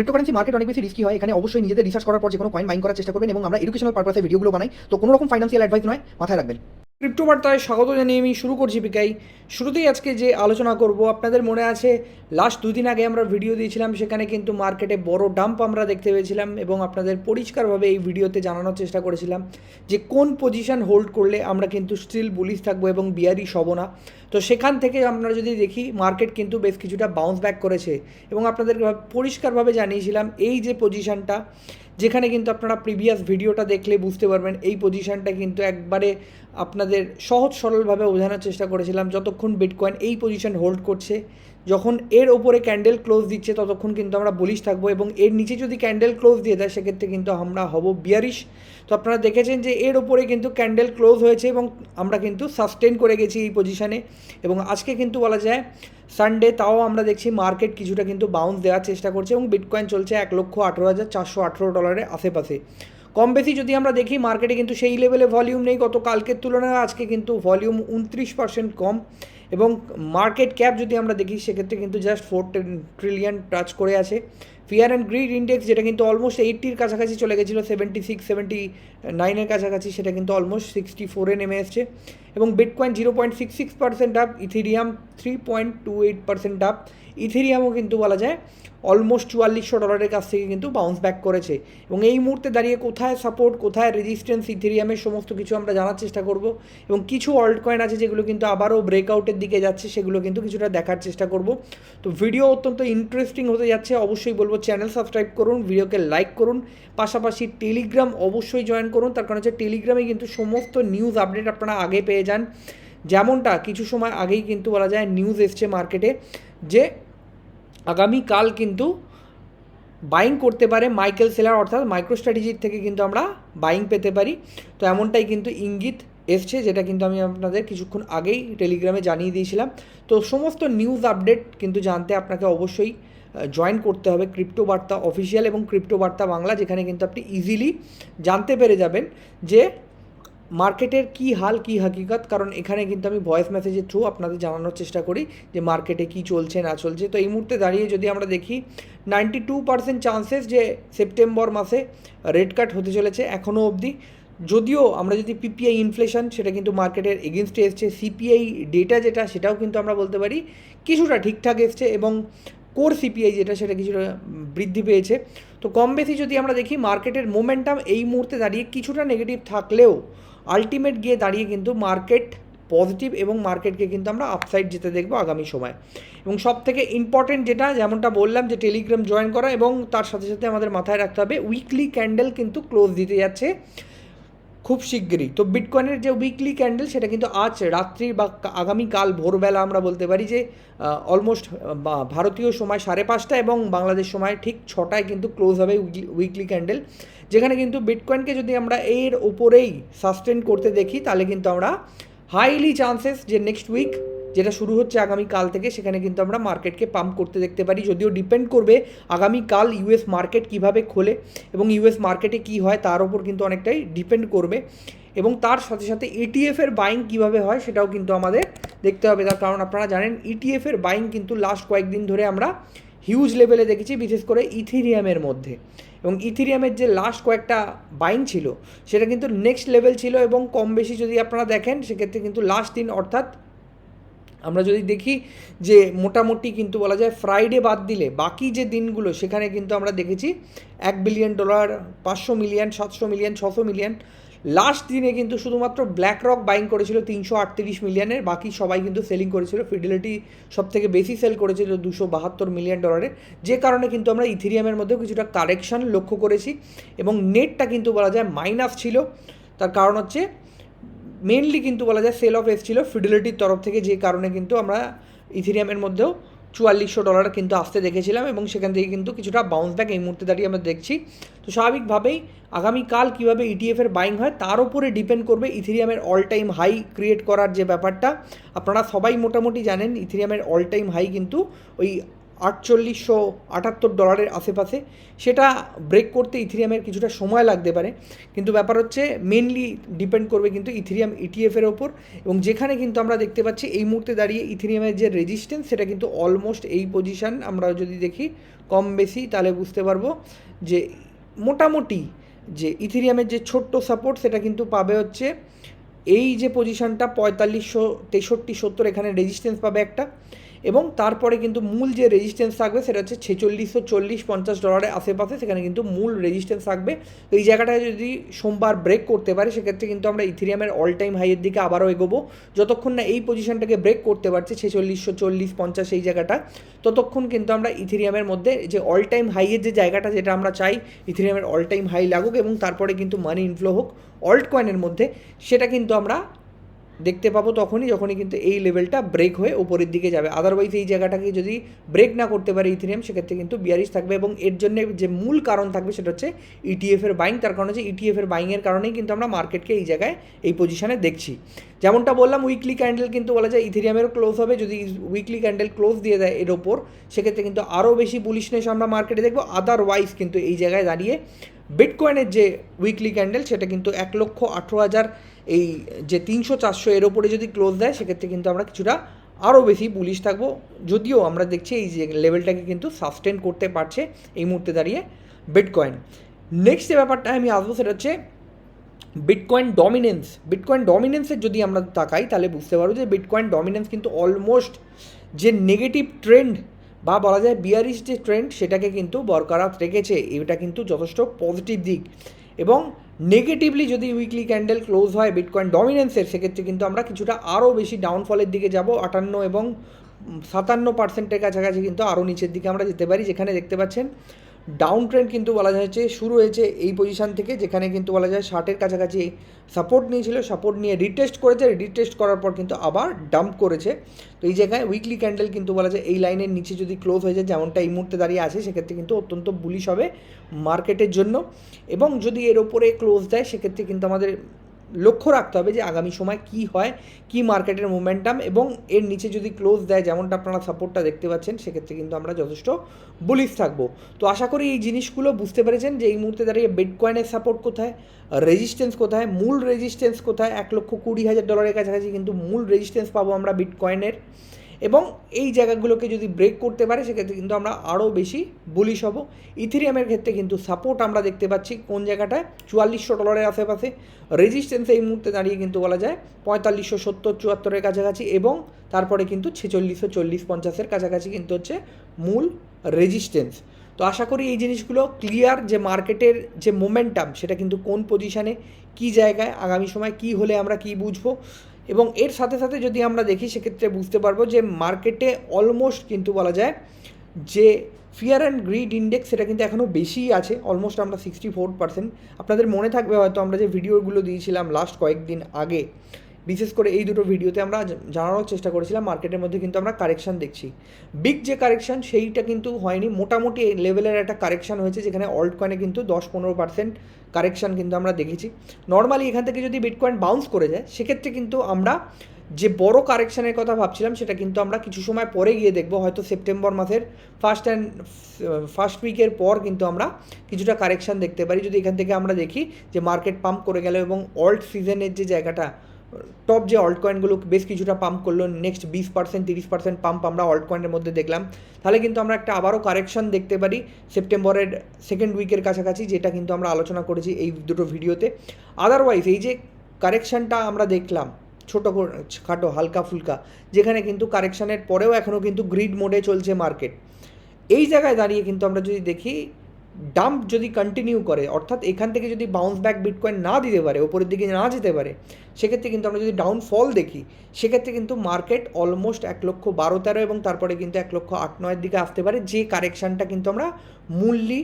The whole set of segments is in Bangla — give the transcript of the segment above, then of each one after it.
ক্রিপ্টোকারেন্সি মার্কেট অনেক বেশি রিস্কি হয়, এখানে অবশ্যই নিজেদের রিসার্চ করার পর যে কোনো কয়েন মাইন করার চেষ্টা করবেন এবং আমরা এডুকেশনাল পারপাসে ভিডিওগুলো বানাই। তো কোনো রকম ফাইন্যান্সিয়াল অ্যাডভাইস নয়, মাথায় রাখবেন। ক্রিপ্টো বার্তায় স্বাগত জানিয়ে আমি শুরু করছি বিকাই। শুরুতেই আজকে যে আলোচনা করব, আপনাদের মনে আছে লাস্ট দুদিন আগে আমরা ভিডিও দিয়েছিলাম, সেখানে কিন্তু মার্কেটে বড় ডাম্প আমরা দেখতে পেয়েছিলাম এবং আপনাদের পরিষ্কারভাবে এই ভিডিওতে জানানোর চেষ্টা করেছিলাম যে কোন পজিশন হোল্ড করলে আমরা কিন্তু স্টিল বুলিশ থাকব এবং বিয়ারি হব না। তো সেখান থেকে আমরা যদি দেখি মার্কেট কিন্তু বেশ কিছুটা বাউন্স ব্যাক করেছে এবং আপনাদের পরিষ্কারভাবে জানিয়েছিলাম এই যে পজিশনটা যেখানে কিন্তু আপনারা প্রিভিয়াস ভিডিওটা দেখলে বুঝতে পারবেন, এই পজিশনটা কিন্তু একবারে আপনাদের সহজ সরলভাবে বোঝানোর চেষ্টা করেছিলাম, যতক্ষণ বিটকয়েন এই পজিশন হোল্ড করছে, যখন এর ওপরে ক্যান্ডেল ক্লোজ দিচ্ছে, ততক্ষণ কিন্তু আমরা বলিশ থাকব এবং এর নিচে যদি ক্যান্ডেল ক্লোজ দিয়ে দেয়, সেক্ষেত্রে কিন্তু আমরা হব বিয়ারিশ তো আপনারা দেখেছেন যে এর ওপরে কিন্তু ক্যান্ডেল ক্লোজ হয়েছে এবং আমরা কিন্তু সাস্টেন করে গেছি এই পজিশানে এবং আজকে কিন্তু বলা যায় সানডে তাও আমরা দেখছি মার্কেট কিছুটা কিন্তু বাউন্স দেওয়ার চেষ্টা করছে এবং বিটকয়েন চলছে এক লক্ষ আঠেরো হাজার চারশো আঠেরো ডলারের আশেপাশে। কম বেশি যদি আমরা দেখি মার্কেটে কিন্তু সেই লেভেলে ভলিউম নেই। গত কালকের তুলনায় আজকে কিন্তু ভলিউম উনত্রিশ পার্সেন্ট কম। এবং মার্কেট ক্যাপ যদি আমরা দেখি, সেক্ষেত্রে কিন্তু জাস্ট ফোর ট্রিলিয়ন টাচ করে আছে। ফিয়ার অ্যান্ড গ্রিড ইন্ডেক্স যেটা কিন্তু অলমোস্ট এইটটির কাছাকাছি চলে গেছিল সেভেন্টি সিক্স সেভেন্টি নাইনের কাছাকাছি, সেটা কিন্তু অলমোস্ট সিক্সটি ফোরে নেমে এসছে। এবং bitcoin zero point six six percent up ethereum three point two eight percent up ইথিরিয়ামও কিন্তু বলা যায় অলমোস্ট চুয়াল্লিশশো ডলারের কাছ থেকে কিন্তু বাউন্স ব্যাক করেছে। এবং এই মুহূর্তে দাঁড়িয়ে কোথায় সাপোর্ট কোথায় রেজিস্ট্যান্স ইথেরিয়ামের সমস্ত কিছু আমরা জানার চেষ্টা করব। এবং কিছু অল্ট কয়েন আছে যেগুলো কিন্তু আবারও ব্রেকআউটের দিকে যাচ্ছে, সেগুলো কিন্তু কিছুটা দেখার চেষ্টা করব। তো ভিডিও অত্যন্ত ইন্টারেস্টিং হতে যাচ্ছে, অবশ্যই বলব চ্যানেল সাবস্ক্রাইব করুন ভিডিওকে লাইক করুন, পাশাপাশি টেলিগ্রাম অবশ্যই জয়েন করুন, তার কারণ হচ্ছে টেলিগ্রামে কিন্তু সমস্ত নিউজ আপডেট আপনারা আগে পেয়ে যান। যেমনটা কিছু সময় আগেই কিন্তু বলা যায় নিউজ এসছে মার্কেটে যে আগামীকাল কিন্তু বাইং করতে পারে মাইকেল সেলার অর্থাৎ মাইক্রো স্ট্র্যাটেজির থেকে কিন্তু আমরা বাইং পেতে পারি। তো এমনটাই কিন্তু ইঙ্গিত এসছে, যেটা কিন্তু আমি আপনাদের কিছুক্ষণ আগেই টেলিগ্রামে জানিয়ে দিয়েছিলাম। তো সমস্ত নিউজ আপডেট কিন্তু জানতে আপনাকে অবশ্যই জয়েন করতে হবে ক্রিপ্টো বার্তা অফিসিয়াল এবং ক্রিপ্টো বার্তা বাংলা, যেখানে কিন্তু আপনি ইজিলি জানতে পেরে যাবেন যে মার্কেটের কি হাল, কি হাকিকত। কারণ এখানে কিন্তু আমি ভয়েস মেসেজের থ্রু আপনাদের জানানোর চেষ্টা করি যে মার্কেটে কি চলছে, না চলছে। তো এই মুহূর্তে দাঁড়িয়ে যদি আমরা দেখি নাইনটি টু পার্সেন্ট চান্সেস যে সেপ্টেম্বর মাসে রেড কাট হতে চলেছে এখনও অবধি। যদিও আমরা যদি পিপিআই ইনফ্লেশন সেটা কিন্তু মার্কেটের এগেনস্টে এসছে। সিপিআই ডেটা যেটা, সেটাও কিন্তু আমরা বলতে পারি, কিছুটা ঠিকঠাক এসছে এবং কোর সিপিআই যেটা সেটা কিছুটা বৃদ্ধি পেয়েছে। তো কম বেশি যদি আমরা দেখি মার্কেটের মোমেন্টাম এই মুহূর্তে দাঁড়িয়ে কিছুটা নেগেটিভ থাকলেও আলটিমেট গিয়ে দাঁড়িয়ে কিন্তু মার্কেট পজিটিভ এবং মার্কেটকে কিন্তু আমরা আপসাইড যেতে দেখব আগামী সময়। এবং সব থেকে ইম্পর্টেন্ট যেটা, যেমনটা বললাম যে টেলিগ্রাম জয়েন করা এবং তার সাথে সাথে আমাদের মাথায় রাখতে হবে উইকলি ক্যান্ডেল কিন্তু ক্লোজ দিতে যাচ্ছে। খুব শিগগিরই। তো বিটকয়েনের যে উইকলি ক্যান্ডেল সেটা কিন্তু আজ রাত্রি বা আগামীকাল ভোরবেলা আমরা বলতে পারি যে অলমোস্ট ভারতীয় সময় সাড়ে পাঁচটা এবং বাংলাদেশ সময় ঠিক ছটায় কিন্তু ক্লোজ হবে উইকলি ক্যান্ডেল যেখানে কিন্তু বিটকয়েনকে যদি আমরা এর ওপরেই সাস্টেন করতে দেখি, তাহলে কিন্তু আমরা হাইলি চান্সেস যে নেক্সট উইক যেটা শুরু হচ্ছে আগামী কাল থেকে, সেখানে কিন্তু আমরা মার্কেটকে পাম্প করতে দেখতে পারি। যদিও ডিপেন্ড করবে আগামী কাল ইউএস মার্কেট কীভাবে খোলে এবং ইউএস মার্কেটে কি হয়, তার ওপর কিন্তু অনেকটাই ডিপেন্ড করবে। এবং তার সাথে সাথে ইটিএফের বাইং কীভাবে হয়, সেটাও কিন্তু আমাদের দেখতে হবে। তার কারণ আপনারা জানেন ইটিএফের বাইং কিন্তু লাস্ট কয়েকদিন ধরে আমরা হিউজ লেভেলে দেখেছি, বিশেষ করে ইথিরিয়ামের মধ্যে। এবং ইথিরিয়ামের যে লাস্ট কয়েকটা বাইন ছিল, সেটা কিন্তু নেক্সট লেভেল ছিল এবং কম বেশি যদি আপনারা দেখেন, সেক্ষেত্রে কিন্তু লাস্ট দিন অর্থাৎ আমরা যদি দেখি যে মোটামুটি কিন্তু বলা যায় ফ্রাইডে বাদ দিলে বাকি যে দিনগুলো সেখানে কিন্তু আমরা দেখেছি এক বিলিয়ন ডলার পাঁচশো মিলিয়ন সাতশো মিলিয়ন ছশো মিলিয়ন লাস্ট দিনে কিন্তু শুধুমাত্র ব্ল্যাক রক বাইং করেছিল তিনশো আটত্রিশ মিলিয়নের বাকি সবাই কিন্তু সেলিং করেছিল। ফিডিলিটি সব থেকে বেশি সেল করেছিল দুশো বাহাত্তর মিলিয়ন ডলারে যে কারণে কিন্তু আমরা ইথিরিয়ামের মধ্যেও কিছুটা কারেকশন লক্ষ্য করেছি এবং নেটটা কিন্তু বলা যায় মাইনাস ছিল। তার কারণ হচ্ছে মেনলি কিন্তু বলা যায় সেল অফ এসেছিল ফিডিলিটির তরফ থেকে, যে কারণে কিন্তু আমরা ইথিরিয়ামের মধ্যেও চুয়াল্লিশশো ডলার কিন্তু আসতে দেখেছিলাম এবং সেখান থেকে কিন্তু কিছুটা বাউন্স ব্যাক এই মুহূর্তে দাঁড়িয়ে আমরা দেখছি। তো স্বাভাবিকভাবেই আগামীকাল কীভাবে ইটিএফের বাইং হয়, তার উপরে ডিপেন্ড করবে ইথিরিয়ামের অল টাইম হাই ক্রিয়েট করার যে ব্যাপারটা। আপনারা সবাই মোটামুটি জানেন ইথিরিয়ামের অল টাইম হাই কিন্তু ওই আটচল্লিশশো আটাত্তর ডলারের আশেপাশে। সেটা ব্রেক করতে ইথিরিয়ামের কিছুটা সময় লাগতে পারে। কিন্তু ব্যাপার হচ্ছে মেনলি ডিপেন্ড করবে কিন্তু ইথিরিয়াম ইটিএফের ওপর। এবং যেখানে কিন্তু আমরা দেখতে পাচ্ছি, এই মুহূর্তে দাঁড়িয়ে ইথিরিয়ামের যে রেজিস্ট্যান্স সেটা কিন্তু অলমোস্ট এই পজিশান আমরা যদি দেখি, কম বেশি, তাহলে বুঝতে পারব যে মোটামুটি যে ইথিরিয়ামের যে ছোট্ট সাপোর্ট সেটা কিন্তু পাবে হচ্ছে এই যে পজিশনটা পঁয়তাল্লিশশো তেষট্টি সত্তর, এখানে রেজিস্ট্যান্স পাবে একটা। এবং তারপরে কিন্তু মূল যে রেজিস্ট্যান্স থাকবে সেটা হচ্ছে ছেচল্লিশশো চল্লিশ পঞ্চাশ ডলারের আশেপাশে সেখানে কিন্তু মূল রেজিস্ট্যান্স থাকবে। এই জায়গাটায় যদি সোমবার ব্রেক করতে পারে, সেক্ষেত্রে কিন্তু আমরা ইথিরিয়ামের অল টাইম হাইয়ের দিকে আবারও এগোবো। যতক্ষণ না এই পজিশনটাকে ব্রেক করতে পারছে, ছেচল্লিশশো চল্লিশ পঞ্চাশ এই জায়গাটা, ততক্ষণ কিন্তু আমরা ইথিরিয়ামের মধ্যে যে অল টাইম হাইয়ের যে জায়গাটা যেটা আমরা চাই ইথিরিয়ামের অল টাইম হাই লাগুক এবং তারপরে কিন্তু মানি ইনফ্লো হোক অল্ট কয়েনের মধ্যে, সেটা কিন্তু আমরা দেখতে পাবো তখনই যখনই কিন্তু এই লেভেলটা ব্রেক হয়ে উপরের দিকে যাবে। আদারওয়াইজ এই জায়গাটাকে যদি ব্রেক না করতে পারে ইথিরিয়াম সেক্ষেত্রে কিন্তু বিয়ারিশ থাকবে এবং এর জন্য যে মূল কারণ থাকবে সেটা হচ্ছে ইটিএফের বাইং তার কারণ হচ্ছে ইটিএফের বাইংয়ের কারণেই কিন্তু আমরা মার্কেটকে এই জায়গায়, এই পজিশনে দেখছি। যেমনটা বললাম উইকলি ক্যান্ডেল কিন্তু বলা যায় ইথেরিয়ামেরও ক্লোজ হবে। যদি উইকলি ক্যান্ডেল ক্লোজ দিয়ে দেয় এর ওপর, সেক্ষেত্রে কিন্তু আরও বেশি বুলিশনেস আমরা মার্কেটে দেখব। আদারওয়াইজ কিন্তু এই জায়গায় দাঁড়িয়ে বিটকয়েনের যে উইকলি ক্যান্ডেল সেটা কিন্তু এক লক্ষ আঠেরো হাজার, এই যে তিনশো চারশো এর ওপরে যদি ক্লোজ দেয়, সেক্ষেত্রে কিন্তু আমরা কিছুটা আরও বেশি পুলিশ থাকব। যদিও আমরা দেখছি এই যে লেভেলটাকে কিন্তু সাস্টেন করতে পারছে এই মুহূর্তে দাঁড়িয়ে বিটকয়েন নেক্সট যে ব্যাপারটা আমি আসব, সেটা হচ্ছে বিটকয়েন ডমিনেন্স বিটকয়েন ডমিনেন্সের যদি আমরা তাকাই, তাহলে বুঝতে পারব যে বিটকয়েন ডমিনেন্স কিন্তু অলমোস্ট যে নেগেটিভ ট্রেন্ড বা বলা যায় বিয়ারিশ যে ট্রেন্ড সেটাকে কিন্তু বরকরার রেখেছে, এটা কিন্তু যথেষ্ট পজিটিভ দিক। এবং নেগেটিভলি যদি উইকলি ক্যান্ডেল ক্লোজ হয় বিটকয়েন ডমিনেন্সের সেক্ষেত্রে কিন্তু আমরা কিছুটা আরও বেশি ডাউনফলের দিকে যাব, আটান্ন এবং সাতান্ন পার্সেন্টের কাছাকাছি কিন্তু আরও নিচের দিকে আমরা যেতে পারি, যেখানে দেখতে পাচ্ছেন ডাউন ট্রেন্ড কিন্তু বলা যাচ্ছে শুরু হয়েছে এই পজিশন থেকে যেখানে কিন্তু বলা যায় ষাটের কাছাকাছি সাপোর্ট নিয়েছিল সাপোর্ট নিয়ে রিটেস্ট করেছে রিটেস্ট করার পর কিন্তু আবার ডাম্প করেছে। তো এই জায়গায় উইকলি ক্যান্ডেল কিন্তু বলা যায় এই লাইনের নিচে যদি ক্লোজ হয়ে যায়, যেমনটা এই মুহূর্তে দাঁড়িয়ে আছে, সেক্ষেত্রে কিন্তু অত্যন্ত বুলিশ হবে মার্কেটের জন্য। এবং যদি এর ওপরে ক্লোজ দেয়, সেক্ষেত্রে কিন্তু আমাদের লক্ষ্য রাখতে হবে যে আগামী সময় কি হয়, কি মার্কেটের মোমেন্টাম এবং এর নিচে যদি ক্লোজ দেয় যেমনটা আপনারা সাপোর্টটা দেখতে পাচ্ছেন, সেক্ষেত্রে কিন্তু আমরা যথেষ্ট বুলিশ থাকব। তো আশা করি এই জিনিসগুলো বুঝতে পেরেছেন যে এই মুহূর্তে দাঁড়িয়ে বিটকয়েনের সাপোর্ট কোথায় রেজিস্ট্যান্স কোথায়, মূল রেজিস্ট্যান্স কোথায়? এক লক্ষ কুড়ি হাজার ডলারের কাছাকাছি কিন্তু মূল রেজিস্ট্যান্স পাবো আমরা বিটকয়েনের এবং এই জায়গাগুলোকে যদি ব্রেক করতে পারে, সেক্ষেত্রে কিন্তু আমরা আরও বেশি বুলিশ হব। ইথেরিয়ামের ক্ষেত্রে কিন্তু সাপোর্ট আমরা দেখতে পাচ্ছি কোন জায়গাটায়? চুয়াল্লিশশো ডলারের আশেপাশে। রেজিস্ট্যান্স এই মুহূর্তে দাঁড়িয়ে কিন্তু বলা যায় পঁয়তাল্লিশশো সত্তর, চুয়াত্তরের কাছাকাছি এবং তারপরে কিন্তু ছেচল্লিশশো চল্লিশ পঞ্চাশের কাছাকাছি কিন্তু হচ্ছে মূল রেজিস্ট্যান্স তো আশা করি এই জিনিসগুলো ক্লিয়ার যে মার্কেটের যে মোমেন্টাম সেটা কিন্তু কোন পজিশানে কী জায়গায়, আগামী সময় কি হলে আমরা কি বুঝব? এবং এর সাথে সাথে যদি আমরা দেখি, সেক্ষেত্রে বুঝতে পারব যে মার্কেটে অলমোস্ট কিন্তু বলা যায় যে ফিয়ার অ্যান্ড গ্রিড ইন্ডেক্স সেটা কিন্তু এখনও বেশিই আছে অলমোস্ট আমরা সিক্সটি ফোর পার্সেন্ট আপনাদের মনে থাকবে হয়তো আমরা যে ভিডিওগুলো দিয়েছিলাম লাস্ট কয়েকদিন আগে বিশেষ করে এই দুটো ভিডিওতে আমরা জানানোর চেষ্টা করেছিলাম মার্কেটের মধ্যে কিন্তু আমরা কারেকশান দেখছি। বিগ যে কারেকশান সেইটা কিন্তু হয়নি। মোটামুটি লেভেলের একটা কারেকশান হয়েছে, যেখানে অল্ট কয়েনে কিন্তু দশ পনেরো পার্সেন্ট কারেকশান কিন্তু আমরা দেখেছি। নর্মালি এখান থেকে যদি বিটকয়েন বাউন্স করে যায়, সেক্ষেত্রে কিন্তু আমরা যে বড় কারেকশানের কথা ভাবছিলাম, সেটা কিন্তু আমরা কিছু সময় পরে গিয়ে দেখব। হয়তো সেপ্টেম্বর মাসের ফার্স্ট অ্যান্ড ফার্স্ট উইকের পর কিন্তু আমরা কিছুটা কারেকশান দেখতে পারি। যদি এখান থেকে আমরা দেখি যে মার্কেট পাম্প করে গেল এবং অল্ট সিজনের যে জায়গাটা টপ যে অল্ট কয়েনগুলো বেশ কিছুটা পাম্প করল নেক্সট বিশ পার্সেন্ট তিরিশ পার্সেন্ট পাম্প আমরা অল্ট কয়েনের মধ্যে দেখলাম। তাহলে কিন্তু আমরা একটা আবারও কারেকশন দেখতে পারি সেপ্টেম্বরের সেকেন্ড উইকের কাছাকাছি, যেটা কিন্তু আমরা আলোচনা করেছি এই দুটো ভিডিওতে। আদারওয়াইজ এই যে কারেকশানটা আমরা দেখলাম, ছোটো খাটো, হালকা ফুলকা, যেখানে কিন্তু কারেকশানের পরেও এখনও কিন্তু গ্রিড মোডে চলছে মার্কেট এই জায়গায় দাঁড়িয়ে কিন্তু আমরা যদি দেখি ডাম্প যদি কন্টিনিউ করে, অর্থাৎ এখান থেকে যদি বাউন্স ব্যাক বিটকয়েন না দিতে পারে ওপরের দিকে না যেতে পারে, সেক্ষেত্রে কিন্তু আমরা যদি ডাউনফল দেখি, সেক্ষেত্রে কিন্তু মার্কেট অলমোস্ট এক লক্ষ বারো তেরো এবং তারপরে কিন্তু এক লক্ষ আট নয়ের দিকে আসতে পারে, যে কারেকশানটা কিন্তু আমরা মূল্যি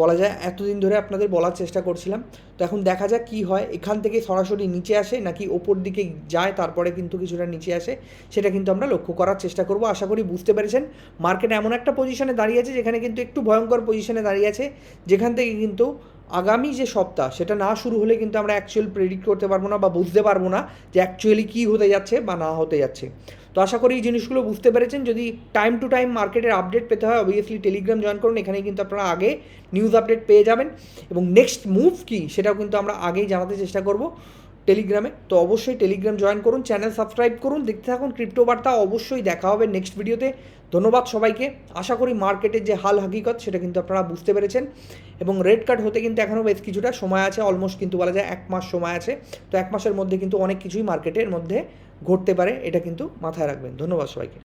বলা যায় এতদিন ধরে আপনাদের বলার চেষ্টা করছিলাম। তো এখন দেখা যাক কী হয়। এখান থেকে সরাসরি নিচে আসে নাকি ওপর দিকে যায়, তারপরে কিন্তু কিছুটা নিচে আসে, সেটা কিন্তু আমরা লক্ষ্য করার চেষ্টা করব। আশা করি বুঝতে পেরেছেন। মার্কেট এমন একটা পজিশনে দাঁড়িয়ে আছে, যেখানে কিন্তু একটু ভয়ঙ্কর পজিশনে দাঁড়িয়ে আছে, যেখান থেকে কিন্তু আগামী যে সপ্তাহ, সেটা না শুরু হলে কিন্তু আমরা অ্যাকচুয়াল প্রেডিক্ট করতে পারব না বা বুঝতে পারব না যে অ্যাকচুয়ালি কী হতে যাচ্ছে বা না হতে যাচ্ছে। তো আশা করি এই জিনিসগুলো বুঝতে পেরেছেন। যদি টাইম টু টাইম মার্কেটের আপডেট পেতে হয় অবভিয়াসলি টেলিগ্রাম জয়েন করুন এখানে কিন্তু আপনারা আগে নিউজ আপডেট পেয়ে যাবেন। এবং নেক্সট মুভ কী, সেটাও কিন্তু আমরা আগেই জানাতে চেষ্টা করব টেলিগ্রামে তো অবশ্যই টেলিগ্রাম জয়েন করুন চ্যানেল সাবস্ক্রাইব করুন, দেখতে থাকুন ক্রিপ্টো বার্তা অবশ্যই দেখা হবে নেক্সট ভিডিওতে ধন্যবাদ সবাইকে। আশা করি মার্কেটের যে হাল হাকিকত, সেটা কিন্তু আপনারা বুঝতে পেরেছেন। এবং রেড কার্ড হতে কিন্তু এখনও বেশ কিছুটা সময় আছে অলমোস্ট কিন্তু বলা যায় এক মাস সময় আছে। তো এক মাসের মধ্যে কিন্তু অনেক কিছুই মার্কেটের মধ্যে ঘটতে পারে এটা কিন্তু মাথায় রাখবেন। ধন্যবাদ সবাইকে।